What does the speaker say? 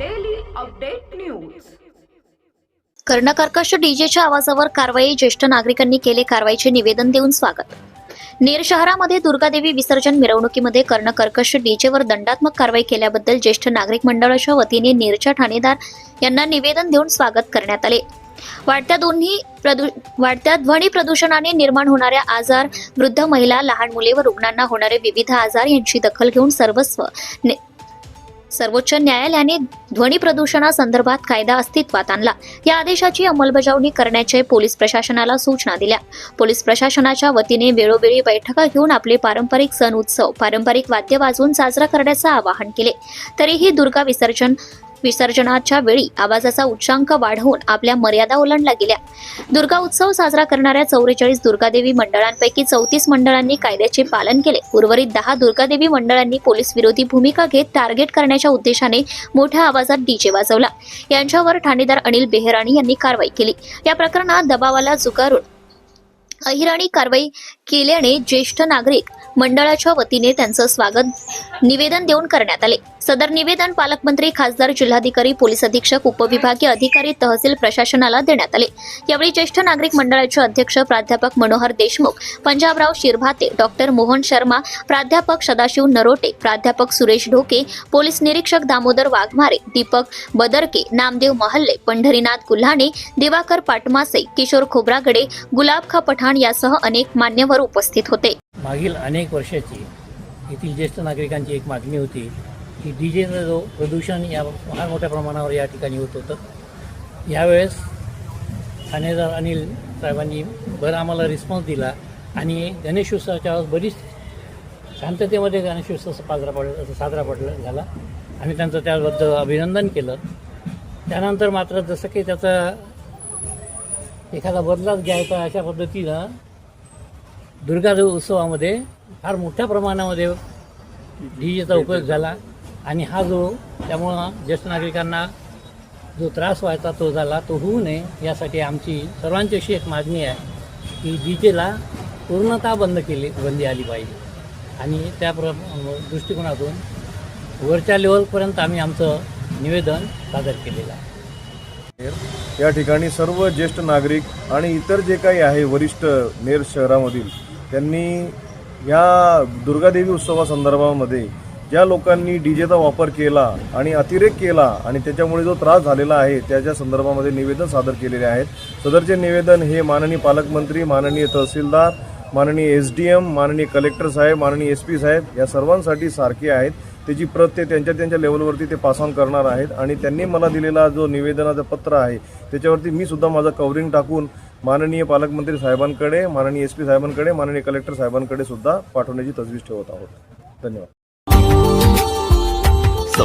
Update news कर्णकर्कश डीजेच्या आवाजावर कारवाई ज्येष्ठ नागरिकांनी केले कारवाईचे निवेदन देऊन स्वागत. नेर शहरामध्ये दुर्गादेवी विसर्जन मिरवणुकीमध्ये कर्णकर्कश डीजेवर दंडात्मक कारवाई केल्याबद्दल ज्येष्ठ नागरिक मंडळाच्या वतीने नेरच्या ठाणेदार यांना निवेदन देऊन स्वागत करण्यात आले. वाढत्या दोन्ही प्रदू वाढत्या ध्वनी प्रदूषणाने निर्माण होणाऱ्या आजार वृद्ध महिला लहान मुले व रुग्णांना होणारे विविध आजार यांची दखल घेऊन सर्वस्व ने- सर्वोच्च न्यायालयाने ध्वनी प्रदूषणासंदर्भात कायदा अस्तित्वात आणला. या आदेशाची अंमलबजावणी करण्याचे पोलीस प्रशासनाला सूचना दिल्या. पोलीस प्रशासनाच्या वतीने वेळोवेळी बैठका घेऊन आपले पारंपरिक सण उत्सव पारंपरिक वाद्य वाजवून साजरा करण्याचं आवाहन केले. तरीही दुर्गा विसर्जन विसर्जनाच्या वेळी आवाजाचा उच्चांक वाढवून आपल्या मर्यादा ओलांडल्या गेल्या. दुर्गा उत्सव साजरा करणाऱ्या चौवेचाळीस दुर्गादेवी मंडळांपैकी चौतीस मंडळांनी कायद्याचे पालन केले. उर्वरित दहा दुर्गादेवी मंडळांनी पोलीस विरोधी भूमिका घेत टार्गेट करण्याच्या उद्देशाने मोठ्या आवाजात डीजे वाजवला. यांच्यावर ठाणेदार अनिल बेहराणी यांनी कारवाई केली. या प्रकरणात दबावाला झुगारून अहिराणी कारवाई केल्याने ज्येष्ठ नागरिक मंडळाच्या वतीने त्यांचं स्वागत निवेदन देऊन करण्यात आले. सदर निवेदन पालकमंत्री खासदार जिल्हाधिकारी पोलीस अधीक्षक उपविभागीय अधिकारी तहसील प्रशासनाला देण्यात आले. यावेळी ज्येष्ठ नागरिक मंडळाचे अध्यक्ष प्राध्यापक मनोहर देशमुख पंजाबराव शिरभाते डॉक्टर मोहन शर्मा प्राध्यापक सदाशिव नरोटे प्राध्यापक सुरेश ढोके पोलीस निरीक्षक दामोदर वाघमारे दीपक बदरके नामदेव महल्ले पंढरीनाथ गुल्हाणे दिवाकर पाटमासे किशोर खोब्रागडे गुलाबखा पठाण यासह अनेक मान्यवर उपस्थित होते. मागील अनेक वर्षाची येथील ज्येष्ठ नागरिकांची एक मागणी होती. की डी जो प्रदूषण या फार मोठ्या प्रमाणावर या ठिकाणी होत होतं. यावेळेस ठाणेदार अनिल साहेबांनी बरं आम्हाला रिस्पॉन्स दिला आणि गणेशोत्सवाच्या बरीच शांततेमध्ये गणेशोत्सव साजरा पड साजरा पडला झाला. आम्ही त्यांचं त्याबद्दल अभिनंदन केलं. त्यानंतर मात्र जसं की त्याचा एखादा बदलाच घ्यायचा अशा पद्धतीनं दुर्गा उत्सवामध्ये फार मोठ्या प्रमाणामध्ये डी जेचा उपयोग झाला. आणि हा जो त्यामुळं ज्येष्ठ नागरिकांना जो त्रास व्हायचा तो झाला तो होऊ नये यासाठी आमची सर्वांची अशी एक मागणी आहे की डी जेला पूर्णतः बंद केली बंदी आली पाहिजे. आणि त्या प्र दृष्टिकोनातून वरच्या लेवलपर्यंत आम्ही आमचं निवेदन सादर केलेलं आहे. या ठिकाणी सर्व ज्येष्ठ नागरिक आणि इतर जे काही आहे वरिष्ठ नेर शहरामधील त्यांनी या दुर्गादेवी उत्सवासंदर्भामध्ये ज्या लोकांनी डीजेचा वापर केला आणि अतिरेक केला आणि त्याच्यामुळे जो त्रास झालेला आहे त्याच्या संदर्भामध्ये निवेदन सादर केलेले आहेत. सदरचे निवेदन हे माननीय पालकमंत्री माननीय तहसीलदार माननीय एस डी एम माननीय कलेक्टर साहेब माननीय एस पी साहेब या सर्वांसाठी सारखे आहेत. त्याची प्रत ते त्यांच्या त्यांच्या लेवलवरती ते पास ऑन करणार आहेत आणि त्यांनी मला दिलेला जो निवेदनाचं पत्र आहे त्याच्यावरती मी सुद्धा माझं कवरिंग टाकून माननीय पालकमंत्री साहेबांकडे माननीय एस पी साहेबांकडे माननीय कलेक्टर साहेबांकडे सुद्धा पाठवण्याची तजवीज ठेवत आहोत. धन्यवाद.